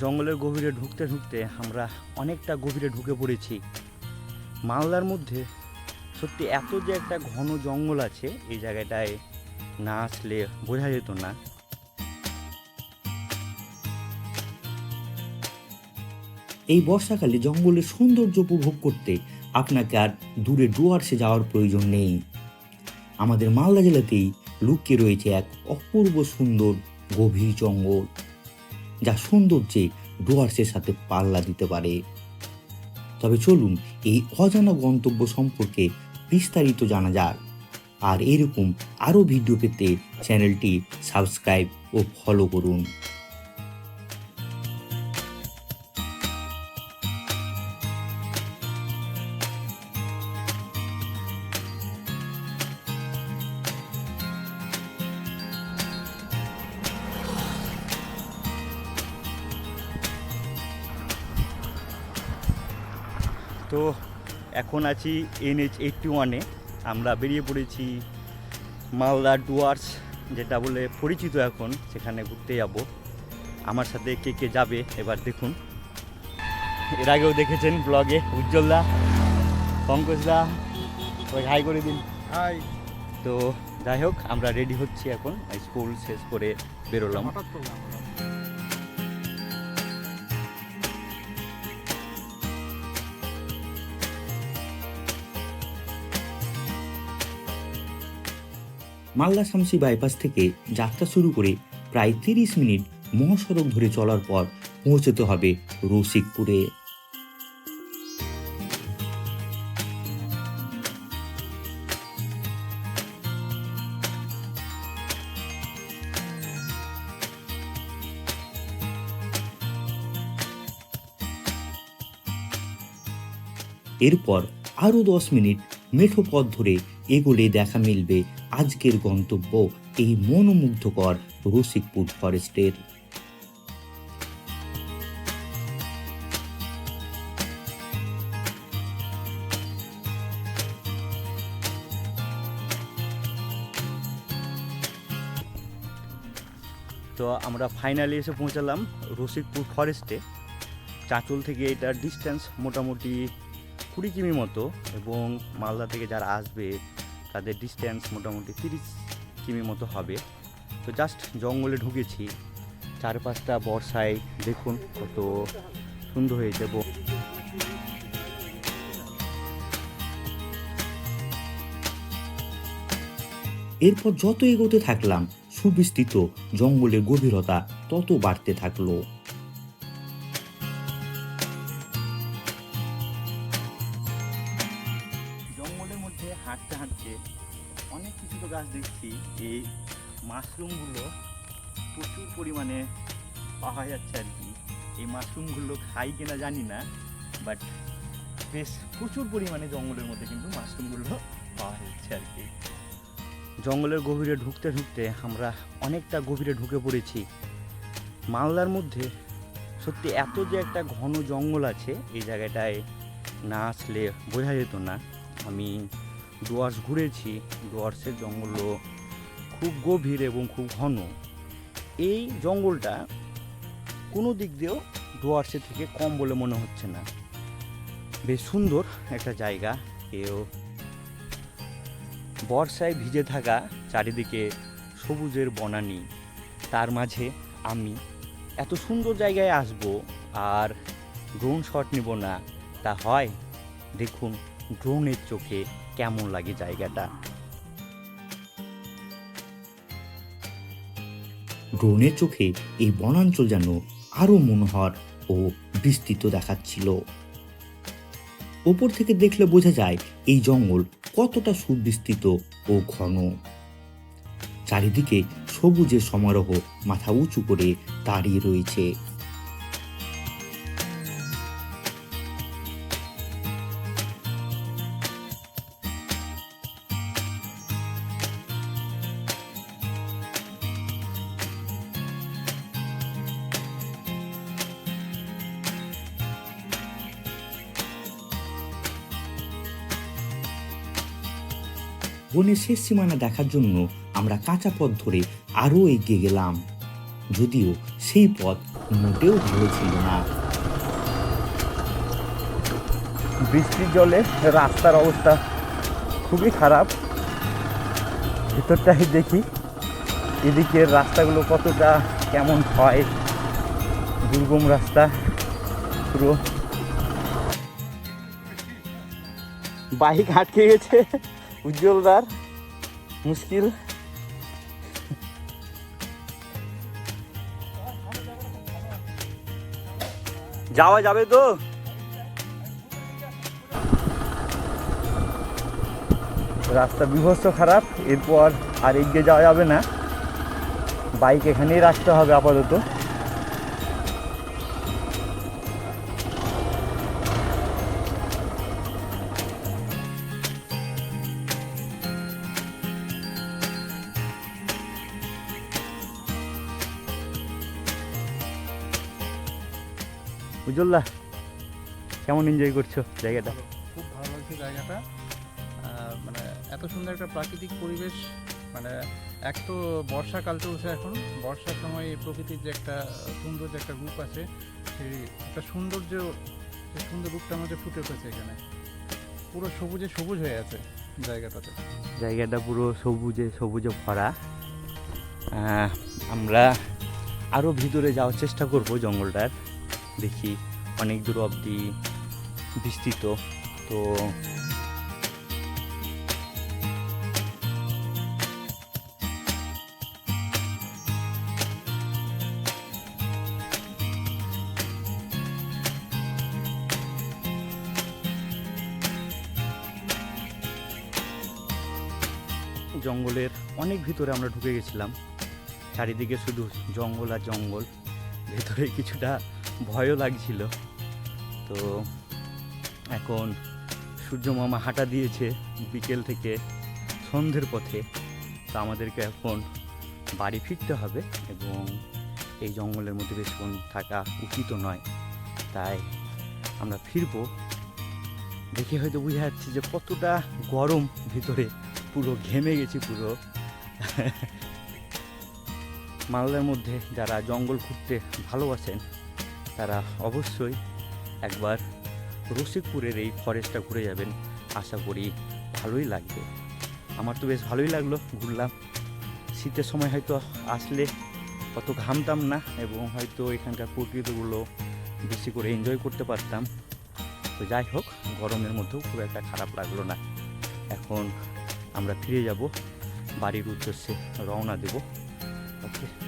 জঙ্গলের গভীরে ঢুকতে ঢুকতে আমরা অনেকটা গভীরে ঢুকে পড়েছি। মালদার মধ্যে সত্যি এত যে একটা ঘন জঙ্গল আছে, এই জায়গাটায় না আসলে বোঝা যেত না। এই বর্ষাকালে জঙ্গলের সৌন্দর্য উপভোগ করতে আপনাকে আর দূরে ডুয়ার্সে যাওয়ার প্রয়োজন নেই। আমাদের মালদা জেলাতেই লুকিয়ে রয়েছে এক অপূর্ব সুন্দর গভীর জঙ্গল। যা সৌন্দর্যে ডুয়ার্সের সাথে পাল্লা দিতে পারে। তবে চলুন এই অজানা গন্তব্য সম্পর্কে বিস্তারিত জানা যাক। আর এরকম আরও ভিডিও পেতে চ্যানেলটি সাবস্ক্রাইব ও ফলো করুন। তো এখন আছি এনএইচ এইটটি ওয়ানে আমরা বেরিয়ে পড়েছি মালদা ডুয়ার্স যেটা বলে পরিচিত এখন সেখানে ঘুরতে যাব। আমার সাথে কে কে যাবে এবার দেখুন। এর আগেও দেখেছেন ব্লগে উজ্জ্বলদা পঙ্কজদা ওই হাই করে দিন। হাই তো যাই হোক আমরা রেডি হচ্ছি এখন স্কুল শেষ করে বেরোলাম। মালদা শামসি বাইপাস থেকে যাত্রা শুরু করে প্রায় তিরিশ মিনিট মহাসড়ক ধরে চলার পর পৌঁছতে হবে রসিকপুরে। এরপর আরও দশ মিনিট মেঠো পথ ধরে এগোলে দেখা মিলবে আজকের গন্তব্য এই মনোমুগ্ধকর রসিকপুর ফরেস্টের। তো আমরা ফাইনালি এসে পৌঁছালাম রসিকপুর ফরেস্টে চাঁচল থেকে এটার ডিস্টেন্স মোটামুটি কুড়ি কিমি মতো এবং মালদা থেকে যারা আসবে, তাদের ডিস্টেন্স মোটামুটি তিরিশ কিমি মতো হবে। তো জাস্ট জঙ্গলে ঢুকেছি, চারপাশটা বর্ষায়, দেখুন কত সুন্দর হয়ে যাব। এরপর যত এগোতে থাকলাম, সুবিস্তৃত জঙ্গলের গভীরতা তত বাড়তে থাকল। হাঁটতে হাঁটতে অনেক কিছু তো গাছ দেখছি। এই মাশরুমগুলো প্রচুর পরিমাণে পাওয়া যাচ্ছে আর কি। এই মাশরুমগুলো খাই কিনা জানি না বাট বেশ প্রচুর পরিমাণে জঙ্গলের মধ্যে কিন্তু মাশরুমগুলো পাওয়া যাচ্ছে আর কি। জঙ্গলের গভীরে ঢুকতে ঢুকতে আমরা অনেকটা গভীরে ঢুকে পড়েছি। মালদার মধ্যে সত্যি এত যে একটা ঘন জঙ্গল আছে, এই জায়গাটায় না আসলে বোঝা যেত না। আমি ডুয়ার্স ঘুরেছি ডুয়ার্সের জঙ্গলও খুব গভীর এবং খুব ঘন। এই জঙ্গলটা কোনো দিক দিয়েও ডুয়ার্সের থেকে কম বলে মনে হচ্ছে না। বেশ সুন্দর একটা জায়গা কেউ বর্ষায় ভিজে থাকা চারিদিকে সবুজের বনানি। তার মাঝে আমি এত সুন্দর জায়গায় আসব আর ড্রোন শট নিব না, তা হয়? দেখুন। ড্রোনের চোখে কেমন লাগে জায়গাটা? ড্রোনের চোখে এই বনাঞ্চল যেন আরও মনোহর ও বিস্তৃত দেখাচ্ছিল। ওপর থেকে দেখলে বোঝা যায় এই জঙ্গল কতটা সুবিস্তৃত ও ঘন। চারিদিকে সবুজের সমারোহ মাথা উঁচু করে দাঁড়িয়ে রয়েছে। বনের শেষ সীমানা দেখার জন্য আমরা কাঁচা পথ ধরে আরও এগিয়ে গেলাম। যদিও সেই পথ মোটেও ভালো ছিল না। বৃষ্টির জলে রাস্তার অবস্থা খুবই খারাপ। ভেতরটাই দেখি এদিকের রাস্তাগুলো কতটা কেমন হয়। দুর্গম রাস্তা পুরো। বাইক আটকে গেছে। উজ্জ্বলদার, মুশকিল। যাওয়া যাবে তো? রাস্তা বিভস্ত খারাপ, এরপর আর এগিয়ে যাওয়া যাবে না। বাইক এখানেই রাখতে হবে আপাতত। উজ্জ্বলদা কেমন এনজয় করছ জায়গাটা? খুব ভালো লাগছে জায়গাটা। মানে এত সুন্দর একটা প্রাকৃতিক পরিবেশ মানে এক তো বর্ষাকাল চলছে এখন। বর্ষার সময় এই প্রকৃতির যে একটা সুন্দর যে একটা রূপ আছে সেই একটা সৌন্দর্য সেই সুন্দর রূপটা আমাদের ফুটে উঠেছে এখানে। পুরো সবুজে সবুজ হয়ে আছে জায়গাটাতে। জায়গাটা পুরো সবুজে সবুজে ভরা। আমরা আরও ভিতরে যাওয়ার চেষ্টা করব জঙ্গলটার। দেখি অনেক দূর অবধি বিস্তৃত, তো জঙ্গলের অনেক ভিতরে আমরা ঢুকে গেছিলাম। চারিদিকে শুধু জঙ্গল আর জঙ্গল, ভেতরে কিছুটা ভয়ও লাগছিল। তো এখন সূর্য মামা হাঁটা দিয়েছে বিকেল থেকে সন্ধ্যের পথে। তো আমাদেরকে এখন বাড়ি ফিরতে হবে এবং এই জঙ্গলের মধ্যে বেশিক্ষণ থাকা উচিত নয়। তাই আমরা ফিরবো। দেখে হয়তো বোঝা যাচ্ছে যে কতটা গরম ভিতরে। পুরো ঘেমে গেছি পুরো। মালদার মধ্যে যারা জঙ্গল ঘুরতে ভালোবাসেন তারা অবশ্যই একবার রসিকপুরের এই ফরেস্টটা ঘুরে যাবেন। আশা করি ভালোই লাগবে। আমার তো বেশ ভালোই লাগল ঘুরলাম। শীতের সময় হয়তো আসলে অত ঘামতাম না এবং হয়তো এখানকার প্রকৃতিগুলো বেশি করে এনজয় করতে পারতাম। তো যাই হোক, গরমের মধ্যেও খুব একটা খারাপ লাগল না। এখন আমরা ফিরে যাব। বাড়ির উদ্দেশ্যে রওনা দেব। ওকে।